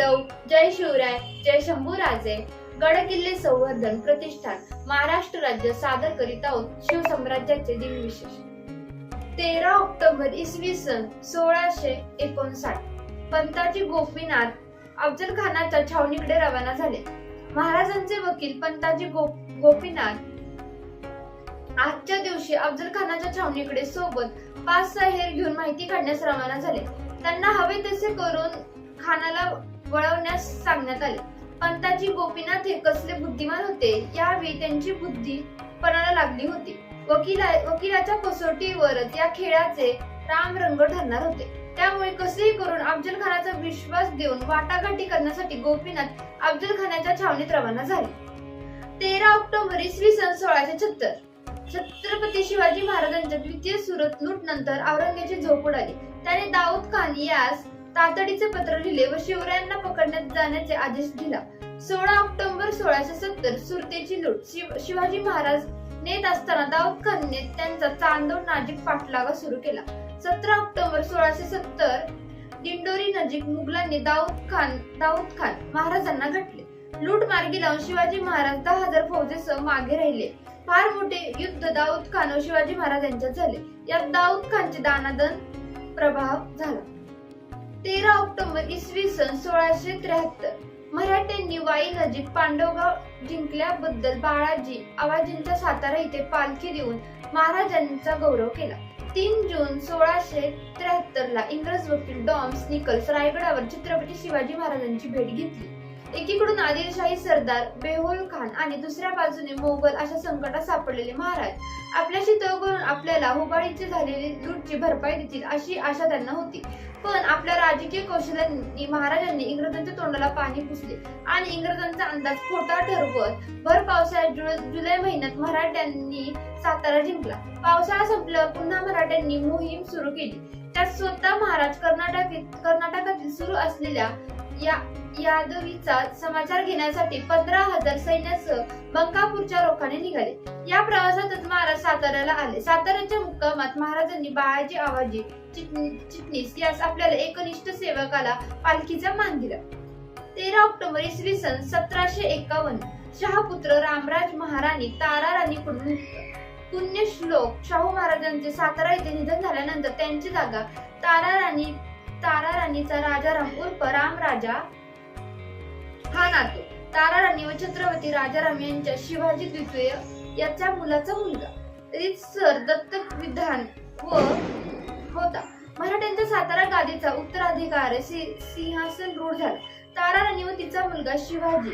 जिजाऊ जय शिवराय जय शंभूराजे. गड किल्ले संवर्धन प्रतिष्ठान महाराष्ट्र राज्य सादर करीत आहोत शिवसाम्राज्याचे दिनविशेष तेरा ऑक्टोबर इसवी सन सोळाशे एकोणसाठ. पंताजी गोपीनाथ अफजल खानाच्या छावणीकडे रवाना झाले. महाराजांचे वकील पंताजी गो गोपीनाथ. आजच्या दिवशी अफजल खानाच्या छावणीकडे सोबत पाच सहा हेर घेऊन माहिती काढण्यास रवाना झाले. त्यांना हवे तसे करून खानाला वळवण्यास सांगण्यात आले. पंताजी गोपीनाथ हे कसले बुद्धिमान होते यावेळी त्यांची बुद्धी पणाला लागली होती. वकिला वकिलाच्या कसोटीवरच या खेळाचे राम रंग ठरणार होते. त्यामुळे कसेही करून अफजल खानाचा विश्वास देऊन वाटाघाटी करण्यासाठी गोपीनाथ अफजल खानाच्या छावणीत रवाना झाले. तेरा ऑक्टोबर इसवी सन सोळाशे छत्तर छत्रपती शिवाजी महाराजांच्या द्वितीय सुरत लूट नंतर औरंगजेबाची झोप उडाली त्याने दाऊद खान यास तातडीचे पत्र लिहिले व शिवरायांना पकडण्यात जाण्याचे आदेश दिला. सोळा ऑक्टोबर सोळाशे सत्तर सुरतेची लूट. शिव- शिवाजी महाराज नेत असताना दाऊद खानने त्यांचा चांदोड नाजिक पाठलागा सुरू केला. सतरा ऑक्टोबर सोळाशे सत्तर दिंडोरी नजीक मुघलांनी दाऊद खान दाऊद खान महाराजांना घटले लूट मार्गी लावून शिवाजी महाराज दहा हजार फौजेसह मागे राहिले. फार मोठे युद्ध दाऊद खान व शिवाजी महाराज यांच्यात झाले. यात दाऊद खानचे दानादन प्रभाव झाला. तेरा ऑक्टोबर इसवी सन सोळाशे त्र्याहत्तर. मराठ्यांनी वाई नजीक पांडवगाव जिंकल्याबद्दल बाळाजी आवाजींचा सातारा इथे पालखी देऊन महाराजांचा गौरव केला. तीन जून सोळाशे त्र्याहत्तर ला इंग्रज वकील डॉम्स निकल्स रायगडावर छत्रपती शिवाजी महाराजांची भेट घेतली. एकीकडून आदिलशाही सरदार बेहोल खान आणि दुसऱ्या बाजूने मोगल अशा संकटात सापडलेले महाराज आपल्याशी तळ करून आपल्याला हुबाळीची झालेली लूटची भरपाई देतील अशी आशा त्यांना होती. पण आपल्या राजकीय कौशल्यांनी महाराजांनी इंग्रजांच्या तोंडाला पाणी पुसले. आणि इंग्रजांचा अंदाज खोटा ठरवत भर पावसाळ्यात जुलै महिन्यात मराठ्यांनी सातारा जिंकला. पावसाळा संपला पुन्हा मराठ्यांनी मोहीम सुरू केली. त्यात स्वतः महाराज कर्नाटक कर्नाटकातील सुरू असलेल्या या यादवीचा समाचार घेण्यासाठी पंधरा हजार सैन्यासह बंकापूरच्या रोखाने निघाले. या प्रवासातच महाराज साताऱ्याला आले. साताऱ्याच्या मुक्कामात महाराजांनी बाळाजी आवाजी चिटणीस यास आपल्याला एकनिष्ठ सेवकाला पालखीचा मान दिला. तेरा ऑक्टोबर इसवी सन सतराशे एकावन्न शहापुत्र रामराज महाराणी तारा राणीकडून पुण्यश्लोक शाहू महाराजांचे सातारा येथे निधन झाल्यानंतर त्यांची जागा तारा राणी तारा राणीचा राजाराम उर्फ राम राजा हा नातो. तारा राणी व छत्रपती राजाराम यांच्या शिवाजी द्वितीय याच्या मुलाचा मुलगा. रीतसर दत्तक विधान व होता. मराठ्यांच्या सातारा गादीचा उत्तराधिकार सि- सिंहासन रूढ झाला. तारा राणी व तिचा मुलगा शिवाजी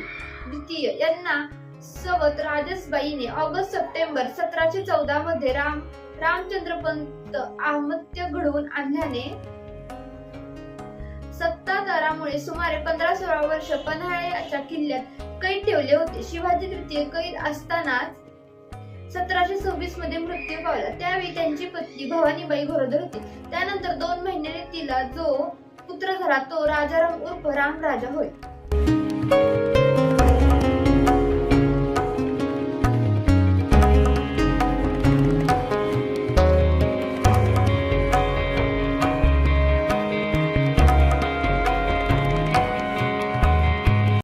द्वितीय. यांना सवत राजसबाईने ऑगस्ट सप्टेंबर सतराशे चौदा मध्ये राम रामचंद्रपंत आमत्य आहमत्य घडवून आणल्याने सत्ताधारामुळे सुमारे पंधरा सोळा वर्ष पन्हाळ्याच्या किल्ल्यात कैद ठेवले होते. शिवाजी तृतीय कैद असतानाच सतराशे सव्वीसमध्ये मृत्यू पावला. त्यावेळी त्यांची पत्नी भवानीबाई गरोदर होती. त्यानंतर दोन महिन्याने तिला जो पुत्र झाला तो राजाराम उर्फ राम राजा होय.